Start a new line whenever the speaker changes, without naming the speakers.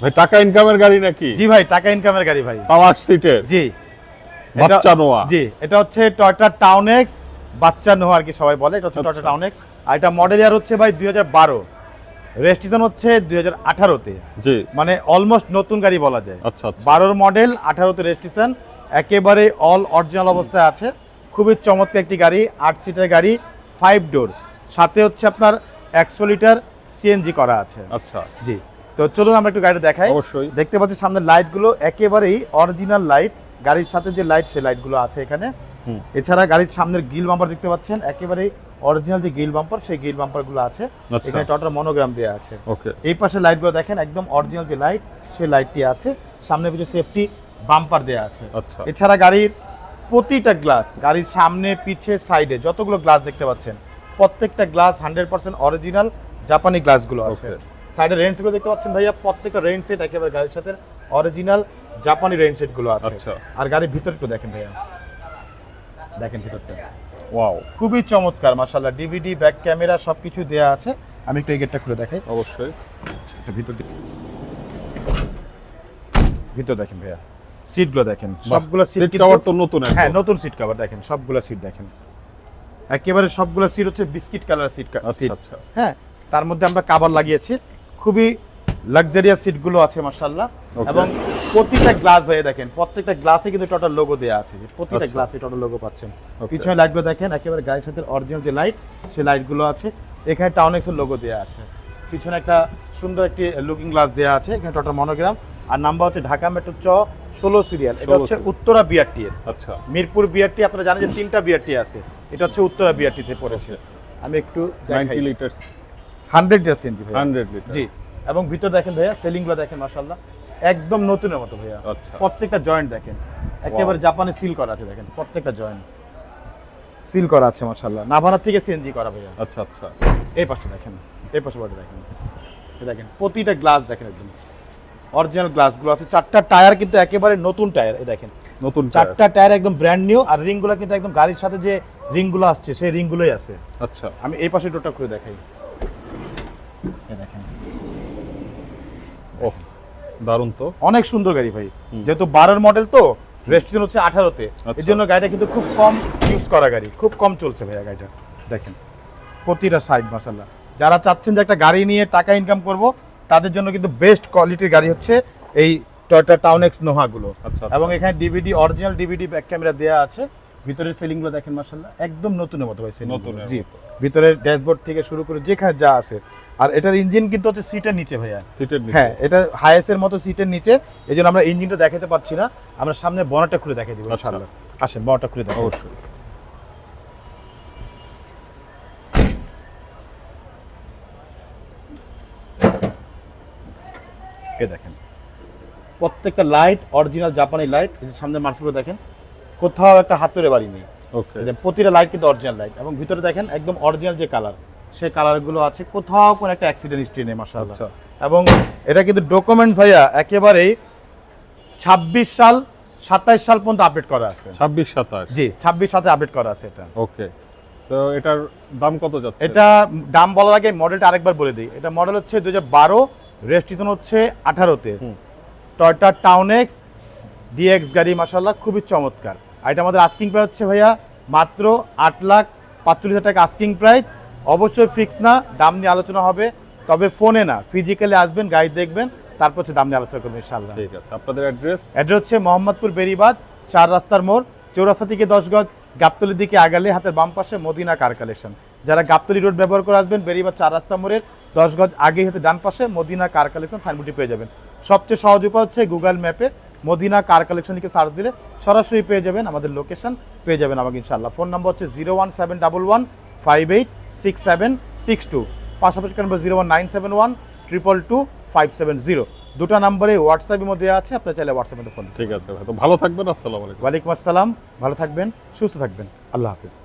ভাই টাকা ইনকামের গাড়ি নাকি?
জি ভাই টাকা ইনকামের গাড়ি ভাই।
আট সিটের?
জি।
বাচ্চা নোয়া?
জি এটা হচ্ছে টয়টা টাউন এক্স বাচ্চা নোয়া আর কি সবাই বলে এটা হচ্ছে
আচ্ছা।
টয়টা টাউন এক্স আর এটা মডেল ইয়ার হচ্ছে ভাই দুই হাজার বারো। রেজিস্ট্রেশন হচ্ছে দুই হাজার আঠারোতে।
জি।
মানে অলমোস্ট নতুন গাড়ি বলা যায়।
আচ্ছা আচ্ছা।
বারোর মডেল আঠারোতে রেজিস্ট্রেশন একেবারে অল অরিজিনাল অবস্থায় আছে। খুবই চমৎকার একটি গাড়ি আট সিটের গাড়ি ফাইভ ডোর সাথে হচ্ছে আপনার একশো লিটার সিএনজি করা আছে।
আচ্ছা।
জি। তো চলুন আমরা একটু গাড়িটা দেখাই।
অবশ্যই।
দেখতে পাচ্ছি সামনে লাইটগুলো একেবারেই অরিজিনাল লাইট গাড়ির সাথে যে লাইট সেই লাইটগুলো আছে এখানে। এছাড়া গাড়ির সামনের গিল বাম্পার দেখতে পাচ্ছেন একেবারেই অরিজিনাল যে গিল বাম্পার সেই গিল বাম্পারগুলো আছে।
আচ্ছা।
এখানে টটার মনোগ্রাম দেওয়া আছে।
ওকে
এই পাশে লাইটগুলো দেখেন একদম অরিজিনাল যে লাইট সেই লাইটটি আছে। সামনে কিছু সেফটি বাম্পার দেওয়া আছে।
আচ্ছা।
এছাড়া গাড়ির প্রতিটা গ্লাস গাড়ির সামনে পিছে সাইডে যতগুলো গ্লাস দেখতে পাচ্ছেন প্রত্যেকটা গ্লাস হান্ড্রেড পার্সেন্ট অরিজিনাল জাপানি গ্লাসগুলো আছে।
Okay.
সাইডে রেঞ্জগুলো দেখতে পাচ্ছেন ভাইয়া প্রত্যেকটা রেঞ্জ সেট একেবারে গাড়ির সাথে অরিজিনাল জাপানি রেঞ্জ সেটগুলো আছে।
আচ্ছা।
আর গাড়ির ভিতর একটু দেখেন ভাইয়া। দেখেন ভিতরটা।
ওয়াও।
খুবই চমৎকার মাশাআল্লাহ। ডিভিডি ব্যাক ক্যামেরা সবকিছু দেয়া আছে। আমি একটু এই গেটটা খুলে দেখাই।
অবশ্যই।
ভিতর দিকে ভিতর দেখেন ভাইয়া। সিটগুলো দেখেন। সবগুলো সিট
কভার তো নতুন
হ্যাঁ নতুন সিট কভার দেখেন। সবগুলো সিট দেখেন। একেবারে সবগুলো সিট হচ্ছে বিস্কিট কালার সিট
আচ্ছা
সিট
আচ্ছা।
হ্যাঁ তার মধ্যে আমরা কাভার লাগিয়েছি। খুবই লাক্সারিয়াস সিটগুলো আছে
Okay.
এবং প্রতিটা গ্লাস ভাই দেখেন প্রত্যেকটা গ্লাসে কিন্তু টোটাল লোগো দেওয়া আছে। প্রতিটা। গ্লাসে টোটাল লোগো পাচ্ছেন। পিছনে লাইটগুলো দেখেন একেবারে গাড়ির সাথে অরিজিনাল যে লাইট সেই লাইটগুলো আছে। এখানে টাউন এক্সের লোগো দেওয়া আছে। পিছনে একটা সুন্দর একটি লুকিং গ্লাস দেওয়া আছে এখানে টোটাল মনোগ্রাম আর নাম্বার হচ্ছে ঢাকা মেট্রো চ ষোলো সিরিয়াল এটা হচ্ছে। উত্তরা বিআরটি এর।
আচ্ছা।
মিরপুর বিআরটি আপনারা জানেন যে তিনটা বিআরটি আছে। এটা হচ্ছে উত্তরা বিআরটিতে পড়েছে। আমি একটু
নাইনটি লিটার
হান্ড্রেড ইয়ার্স এনজি ভাইয়া।
Hundred litre.
জি। এবং ভিতর দেখেন ভাইয়া সেলিংগুলো দেখেন মাশাআল্লাহ। একদম নতুনের মতো ভাইয়া।
আচ্ছা।
প্রত্যেকটা জয়েন্ট দেখেন। একেবারে জাপানে সিল করা আছে দেখেন। প্রত্যেকটা জয়েন্ট সিল করা আছে মাশাআল্লাহ। নাভানা থেকে সিএনজি করা ভাইয়া।
আচ্ছা আচ্ছা।
এই পাশটা দেখেন। এই পাশে বাড়ি দেখেন। দেখেন প্রতিটা গ্লাস দেখেন একদম। অরিজিনাল গ্লাসগুলো আছে। চারটা টায়ার কিন্তু একেবারে নতুন টায়ার এই দেখেন।
নতুন
চারটা টায়ার একদম ব্র্যান্ড নিউ আর রিংগুলো কিন্তু একদম গাড়ির সাথে যে রিংগুলো আসছে সেই রিংগুলোই আছে।
আচ্ছা।
আমি এই পাশে ডোরটা খুলে দেখাই। দেখেন।
ও দারুণ তো।
অনেক সুন্দর গাড়ি ভাই। যেহেতু বারোর মডেল তো রেজিস্ট্রেশন হচ্ছে আঠারোতে।
আচ্ছা।
এই জন্য গাড়িটা কিন্তু খুব কম ইউজ করা গাড়ি খুব কম চলছে ভাইয়া গাড়িটা। দেখেন প্রতিটা সাইড মাসাল্লাহ যারা চাচ্ছেন যে একটা গাড়ি নিয়ে টাকা ইনকাম করব তাদের জন্য কিন্তু বেস্ট কোয়ালিটির গাড়ি হচ্ছে এই টয়টা টাউন এক্স নোহাগুলো
আচ্ছা
এবং এখানে DVD original DVD back camera দেওয়া আছে। ভিতরের সিলিংগুলো দেখেন মাসাল্লাহ একদম নতুনের মতো ভাই গুলো।
নতুনের
জি ভিতরের ড্যাশবোর্ড থেকে শুরু করে যেখানে যা আছে। আর এটার ইঞ্জিন কিন্তু হচ্ছে সিটের নিচে ভাইয়া।
সিটের নিচে।
হ্যাঁ এটা হাইএসের মতো সিটের নিচে। এই জন্য আমরা ইঞ্জিনটা দেখাতে পারছি না। আমরা সামনে বনারটা খুলে দেখাই দিব
আচ্ছা।
ইনশাআল্লাহ। আসেন বনারটা খুলে দেখাবো
অবশ্যই।
এ দেখেন প্রত্যেকটা লাইট অরিজিনাল জাপানি লাইট সামনে মার্সেল দেখেন। কোথাও একটা হাতুড়ে বাড়ি নেই।
ওকে
প্রতিটা লাইট কিন্তু অরিজিনাল লাইট এবং ভিতরে দেখেন একদম অরিজিনাল যে কালার সেই কালারগুলো আছে কোথাও কোনো একটা অ্যাক্সিডেন্ট হিস্ট্রি নেই মাশাআল্লাহ।
আচ্ছা।
এবং এটা কিন্তু ডকুমেন্ট ভাইয়া একেবারেই ছাব্বিশ সাল সাতাইশ সাল পর্যন্ত আপডেট করা আছে।
ছাব্বিশ সাতাশ।
জি ছাব্বিশ সাথে আপডেট করা আছে এটা।
ওকে তো এটার দাম কত যাচ্ছে?
এটা দাম বলার আগে মডেলটা আরেকবার বলে দিই। এটা মডেল হচ্ছে দু হাজার বারো রেজিস্ট্রেশন হচ্ছে আঠারোতে। টয়টা টাউন এক্স ডিএক্স গাড়ি মাসাল্লাহ খুবই চমৎকার। আর এটা আমাদের আস্কিং প্রাইস হচ্ছে ভাইয়া মাত্র আট লাখ পাঁচচল্লিশ হাজার টাকা আস্কিং প্রাইস অবশ্যই ফিক্স না দাম নিয়ে আলোচনা হবে তবে ফোনে না ফিজিক্যালি আসবেন গাড়ি দেখবেন তারপর হচ্ছে দাম নিয়ে আলোচনা করবেন ইনশাল্লাহ
ঠিক আছে আপনাদের অ্যাড্রেস
অ্যাড্রেস হচ্ছে মোহাম্মদপুর বেরিবাদ চার রাস্তার মোড় চৌরাস্তা থেকে দশ গজ গাবতলির দিকে আগালে হাতের বাম পাশে মদিনা কার কালেকশন যারা গাবতলি রোড ব্যবহার করে আসবেন বেরিবাদ চার রাস্তা মোড়ের দশ গজ আগে হাতে ডান পাশে মদিনা কার কালেকশন সাইনবোর্ডটি পেয়ে যাবেন। সবচেয়ে সহজ উপায় হচ্ছে গুগল ম্যাপে মদিনা কার কালেকশন লিখে সার্চ দিলে সরাসরি পেয়ে যাবেন আমাদের লোকেশন পেয়ে যাবেন আমাকে ইনশাল্লাহ ফোন নম্বর হচ্ছে zero one seven double one five eight six seven six two পাশাপাশি নম্বর zero one nine seven one triple two five seven zero দুটো নাম্বারে হোয়াটসঅ্যাপের মধ্যে আছে আপনার চাইলে হোয়াটসঅ্যাপে ফোন
ঠিক আছে ভাই তো ভালো থাকবেন আসসালামু আলাইকুম।
ওয়ালাইকুম আসসালাম ভালো থাকবেন সুস্থ থাকবেন। আল্লাহ হাফিজ।